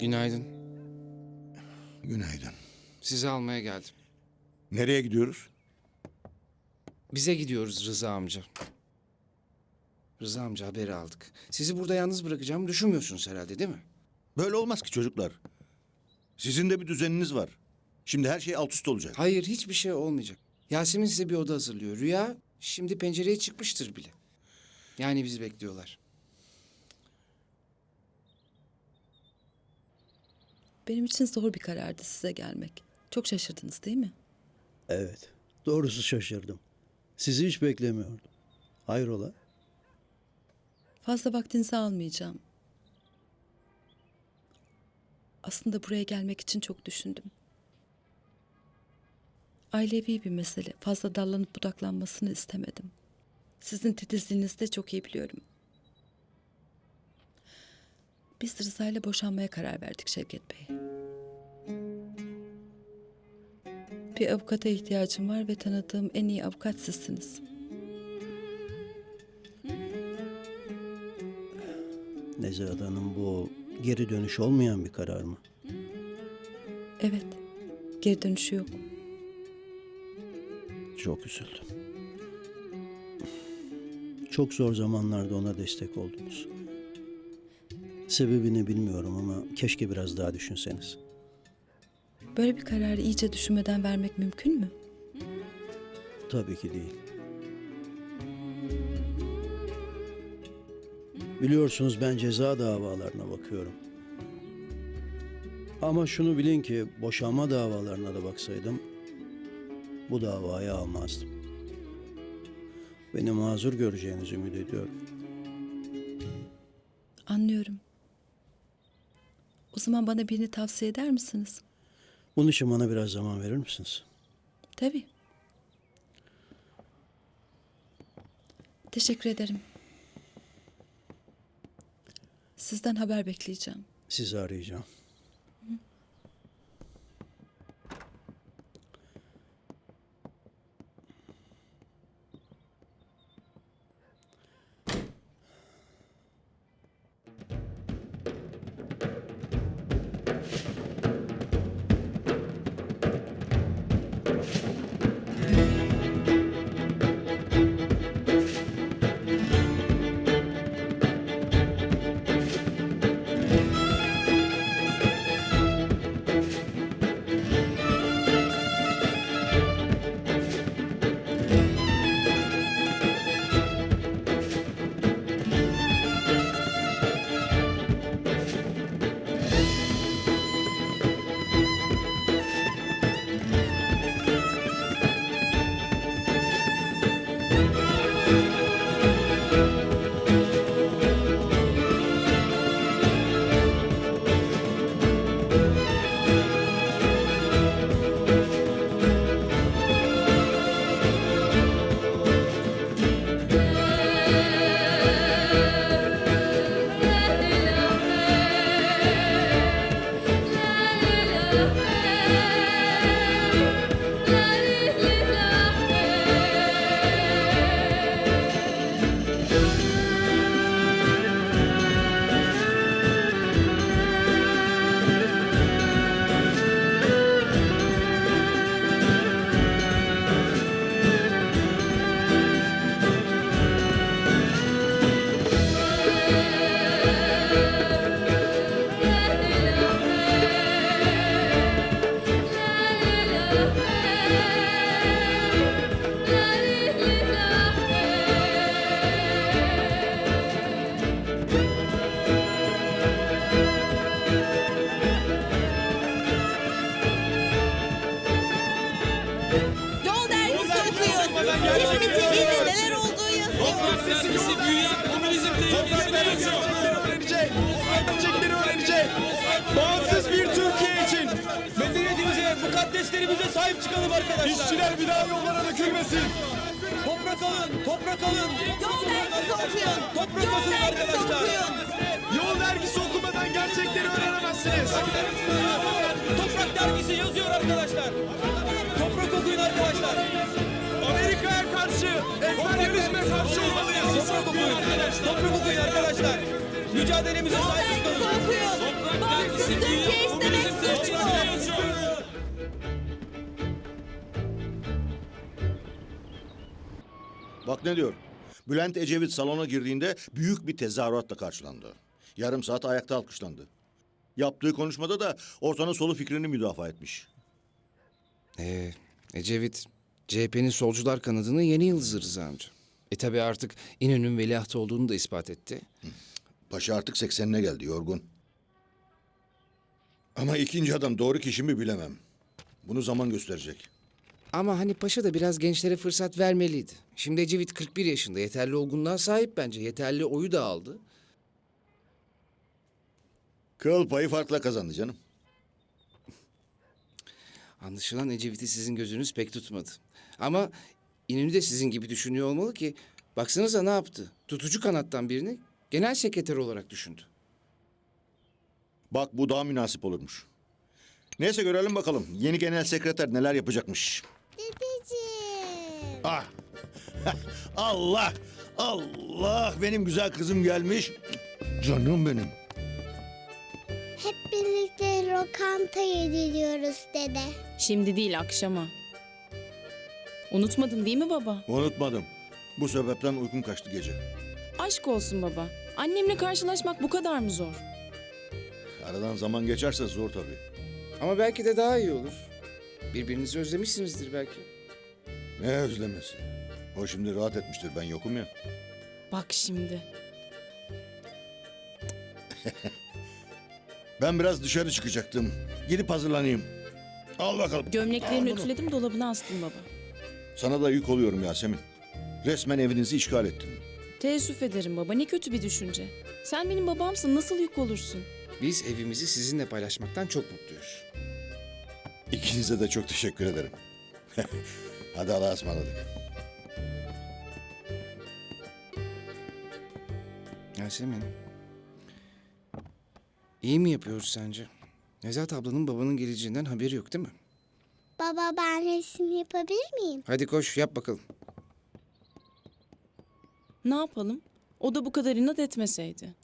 Günaydın. Günaydın. Sizi almaya geldim. Nereye gidiyoruz? Bize gidiyoruz Rıza amca. Rıza amca haberi aldık. Sizi burada yalnız bırakacağımı düşünmüyorsunuz herhalde değil mi? Böyle olmaz ki çocuklar. Sizin de bir düzeniniz var. Şimdi her şey alt üst olacak. Hayır hiçbir şey olmayacak. Yasemin size bir oda hazırlıyor. Rüya şimdi pencereye çıkmıştır bile. Yani bizi bekliyorlar. Benim için zor bir karardı size gelmek. Çok şaşırdınız değil mi? Evet. Doğrusu şaşırdım. Sizi hiç beklemiyordum. Hayrola? Fazla vaktinizi almayacağım. Aslında buraya gelmek için çok düşündüm. Ailevi bir mesele. Fazla dallanıp budaklanmasını istemedim. Sizin titizliğinizi de çok iyi biliyorum. Biz Rıza ile boşanmaya karar verdik Şevket Bey. Bir avukata ihtiyacım var ve tanıdığım en iyi avukat sizsiniz. Nezahat Hanım bu geri dönüş olmayan bir karar mı? Evet, geri dönüşü yok. Çok üzüldüm. Çok zor zamanlarda ona destek oldunuz. Sebebini bilmiyorum ama keşke biraz daha düşünseniz. Böyle bir kararı iyice düşünmeden vermek mümkün mü? Tabii ki değil. Biliyorsunuz ben ceza davalarına bakıyorum. Ama şunu bilin ki boşanma davalarına da baksaydım bu davayı almazdım. Beni mazur göreceğinizi ümit ediyorum. Anlıyorum. O zaman bana birini tavsiye eder misiniz? Bunun için bana biraz zaman verir misiniz? Tabii. Teşekkür ederim. Sizden haber bekleyeceğim. Sizi arayacağım. Mukaddeslerimize sahip çıkalım arkadaşlar. İşçiler bir daha yollara dökülmesin. Toprak alın, toprak alın. Yol dergisi okuyun. Toprak Yol okuyun dergisi arkadaşlar. okuyun. Yol dergisi okumadan gerçekleri öğrenemezsiniz. Toprak dergisi yazıyor arkadaşlar. Toprak okuyun arkadaşlar. Amerika'ya karşı, emperyalizme karşı olmalıyız. Toprak okuyun. Toprak okuyun arkadaşlar. Mücadelemize sahip Yol dergisi çıkalım. okuyun. Bağımsız Türkiye istemek suç mu? Bak ne diyor. Bülent Ecevit salona girdiğinde büyük bir tezahüratla karşılandı. Yarım saat ayakta alkışlandı. Yaptığı konuşmada da ortanın solu fikrini müdafaa etmiş. Ee, Ecevit CHP'nin solcular kanadının yeni yıldızı Rıza amca. E tabi artık İnönü'nün veliahtı olduğunu da ispat etti. Paşa artık 80'ine geldi yorgun. Ama ikinci adam doğru kişi mi bilemem. Bunu zaman gösterecek. Ama hani paşa da biraz gençlere fırsat vermeliydi. Şimdi Ecevit 41 yaşında yeterli olgunluğa sahip bence. Yeterli oyu da aldı. Kıl payı farkla kazandı canım. Anlaşılan Ecevit'i sizin gözünüz pek tutmadı. Ama İnönü de sizin gibi düşünüyor olmalı ki... Baksanıza ne yaptı? Tutucu kanattan birini genel sekreter olarak düşündü. Bak bu daha münasip olurmuş. Neyse görelim bakalım. Yeni genel sekreter neler yapacakmış. Dedeciğim. Ah! Allah! Allah! Benim güzel kızım gelmiş. Canım benim. Hep birlikte lokanta yediriyoruz dede. Şimdi değil akşama. Unutmadın değil mi baba? Unutmadım. Bu sebepten uykum kaçtı gece. Aşk olsun baba. Annemle karşılaşmak bu kadar mı zor? Aradan zaman geçerse zor tabii. Ama belki de daha iyi olur. Birbirinizi özlemişsinizdir belki. Ne özlemesi. O şimdi rahat etmiştir ben yokum ya. Bak şimdi. Ben biraz dışarı çıkacaktım. Gidip hazırlanayım. Al bakalım. Gömleklerini ütüledim dolabına astım baba. Sana da yük oluyorum Yasemin. Resmen evinizi işgal ettim. Teessüf ederim baba ne kötü bir düşünce. Sen benim babamsın nasıl yük olursun? Biz evimizi sizinle paylaşmaktan çok mutluyuz. İkinize de çok teşekkür ederim. Hadi Allah'a ısmarladık. Yasemin. İyi mi yapıyoruz sence? Nezahat ablanın babanın geleceğinden haberi yok değil mi? Baba ben resim yapabilir miyim? Hadi koş yap bakalım. Ne yapalım? O da bu kadar inat etmeseydi.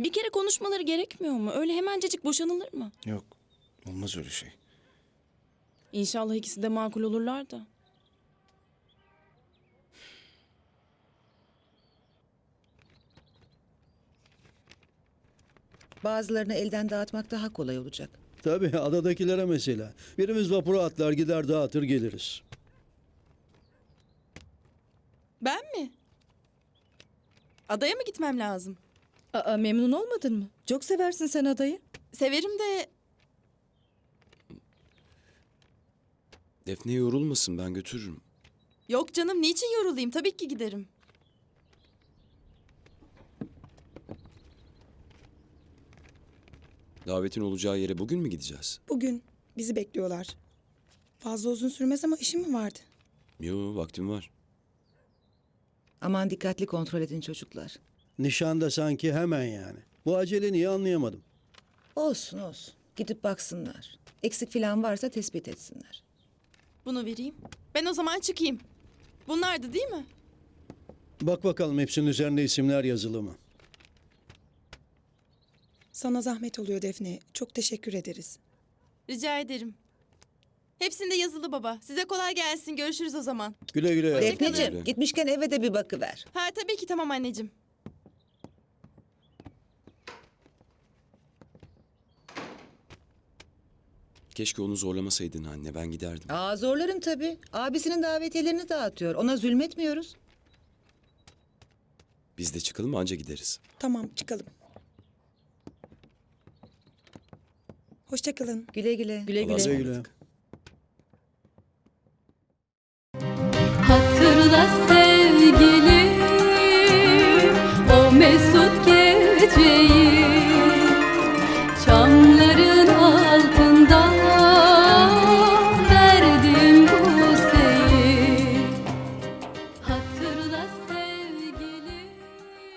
Bir kere konuşmaları gerekmiyor mu? Öyle hemencecik boşanılır mı? Yok olmaz öyle şey. İnşallah ikisi de makul olurlar da. Bazılarını elden dağıtmak daha kolay olacak. Tabii adadakilere mesela. Birimiz vapura atlar gider dağıtır geliriz. Ben mi? Adaya mı gitmem lazım? Aa, memnun olmadın mı? Çok seversin sen adayı. Severim de Defne yorulmasın ben götürürüm. yok canım niçin yorulayım tabii ki giderim. Davetin olacağı yere bugün mü gideceğiz? Bugün bizi bekliyorlar. Fazla uzun sürmez ama işim mi vardı? Yo vaktim var. Aman dikkatli kontrol edin çocuklar. Nişanda sanki hemen yani. Bu acele niye anlayamadım. Olsun olsun. Gidip baksınlar. Eksik falan varsa tespit etsinler. Bunu vereyim. Ben o zaman çıkayım. Bunlardı değil mi? Bak bakalım hepsinin üzerinde isimler yazılı mı? Sana zahmet oluyor Defne. Çok teşekkür ederiz. Rica ederim. Hepsinde yazılı baba. Size kolay gelsin. Görüşürüz o zaman. Güle güle. Defneciğim gitmişken eve de bir bakıver. Ha tabii ki tamam anneciğim. Keşke onu zorlamasaydın anne ben giderdim. Aa zorlarım tabii. Abisinin davetiyelerini dağıtıyor. Ona zulmetmiyoruz. Biz de çıkalım anca gideriz. Tamam çıkalım. Hoşçakalın. Güle güle. Güle Allah'a güle. ısmarladık. Hatırla sevgilim o mesut